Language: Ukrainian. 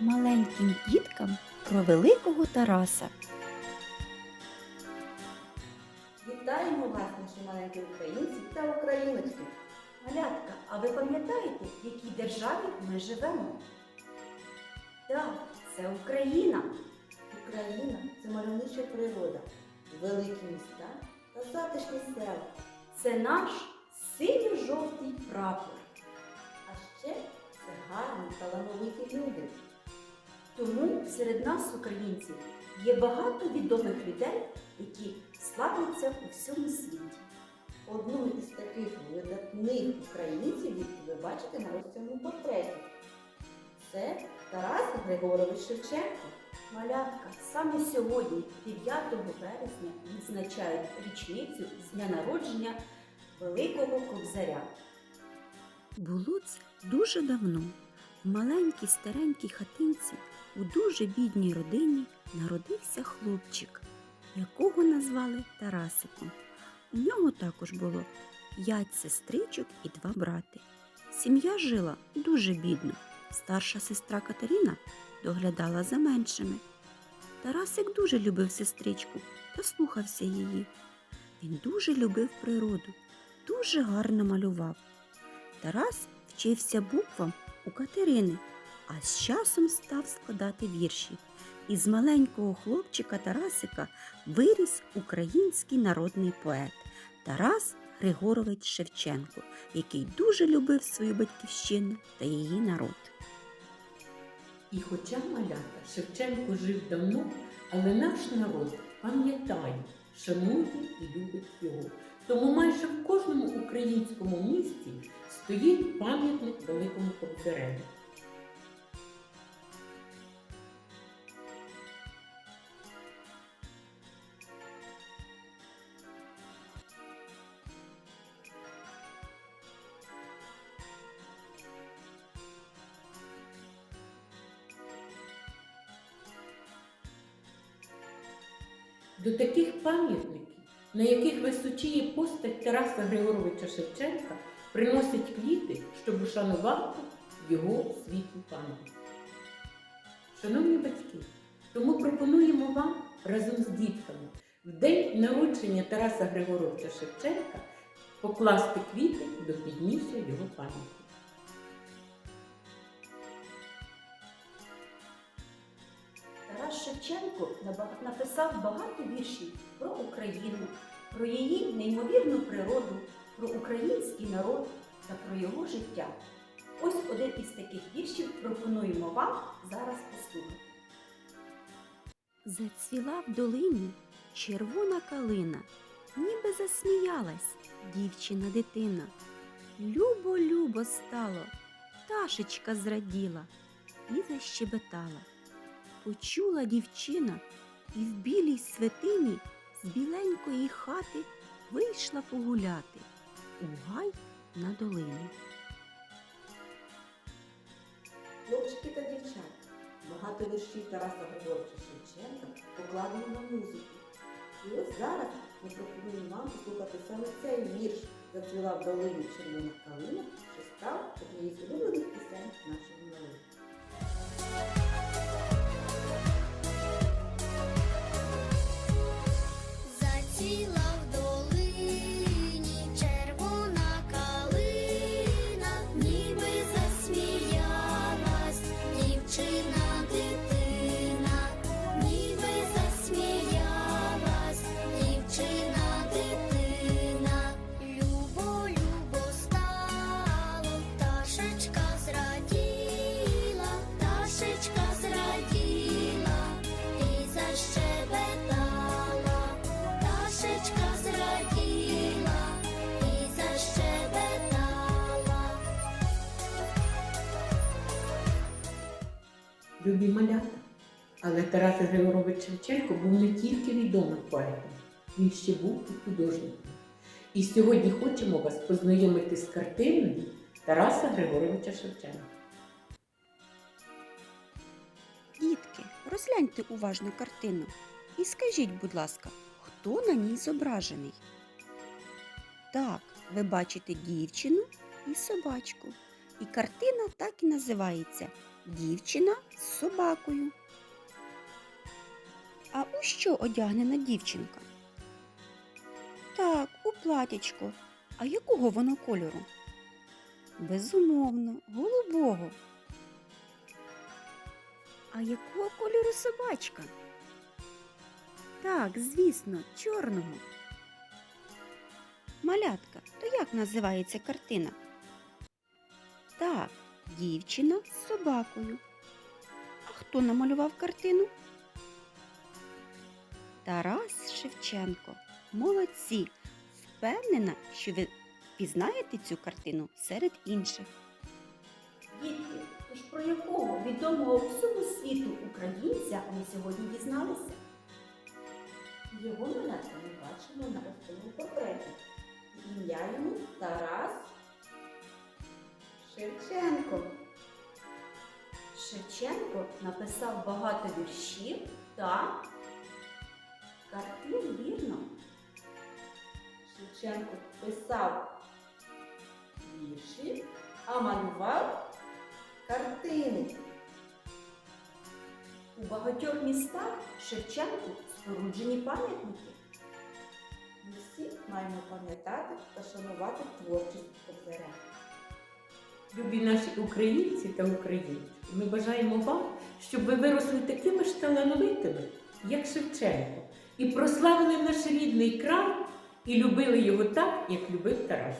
маленьким діткам про великого Тараса. Вітаємо вас, наші маленькі українці та україночки. Малятка, а ви пам'ятаєте, в якій державі ми живемо? Так, це Україна. Україна це мальовнича природа, великі міста та затишні села. Це наш синьо-жовтий прапор. А ще це гарні талановиті люди. Тому серед нас, українців, є багато відомих людей, які славляться у всьому світі. Одну із таких видатних українців ви бачите на ось цьому портреті. Це Тарас Григорович Шевченко. Малятка саме сьогодні, 9 березня, відзначають річницю з дня народження Великого Кобзаря. Було це дуже давно. В маленькій старенькій хатинці у дуже бідній родині народився хлопчик, якого назвали Тарасиком. У нього також було п'ять сестричок і два брати. Сім'я жила дуже бідно. Старша сестра Катерина доглядала за меншими. Тарасик дуже любив сестричку та слухався її. Він дуже любив природу, дуже гарно малював. Тарас вчився буквам у Катерини, а з часом став складати вірші. Із маленького хлопчика Тарасика виріс український народний поет Тарас Григорович Шевченко, який дуже любив свою батьківщину та її народ. І хоча малята Шевченко жив давно, але наш народ пам'ятає, шанує і любить його. Тому майже в кожному українському місті стоїть пам'ятник великому Кобзареві. До таких пам'ятників, на яких височіє постать Тараса Григоровича Шевченка, приносять квіти, щоб ушанувати його світлу пам'ять. Шановні батьки, тому пропонуємо вам разом з дітками в день народження Тараса Григоровича Шевченка покласти квіти до підніжжя його пам'яті. Шевченко написав багато віршів про Україну, про її неймовірну природу, про український народ та про його життя. Ось один із таких віршів пропонуємо вам зараз послухати. Зацвіла в долині червона калина, ніби засміялась дівчина дитина. Любо, любо стало, пташечка зраділа і защебетала. Почула дівчина і в білій святині з біленької хати вийшла погуляти у гай на долину. Хлопчики та дівчата, багато віршів Тараса Григоровича Шевченка покладено на музику. І ось зараз ми пропонуємо вам послухати саме цей вірш «Зацвіла в долині червона калина, що став однією з улюблених пісень нашого народу. Любі малята. Але Тарас Григорович Шевченко був не тільки відомим поетом, він ще був і художником. І сьогодні хочемо вас познайомити з картиною Тараса Григоровича Шевченка. Дітки, розгляньте уважно картину і скажіть, будь ласка, хто на ній зображений? Так, ви бачите дівчину і собачку. І картина так і називається дівчина з собакою. А у що одягнена дівчинка? Так, у платячко. А якого воно кольору? Безумовно, голубого. А якого кольору собачка? Так, звісно, чорного. Малятка, то як називається картина? Дівчина з собакою. А хто намалював картину? Тарас Шевченко. Молодці! Впевнена, що ви впізнаєте цю картину серед інших. Дітки, тож про якого відомого всьому світу українця ми сьогодні дізналися? Його малятка ми бачимо на ось портреті. Ім'я йому Тарас Шевченко. Шевченко написав багато віршів та картин, вірно. Шевченко писав вірші, а малював картини. У багатьох містах Шевченку споруджені пам'ятники. Ми всі маємо пам'ятати та шанувати творчість Кобзаря. Любі наші українці та українці, ми бажаємо вам, щоб ви виросли такими ж талановитими, як Шевченко, і прославили наш рідний край, і любили його так, як любив Тарас.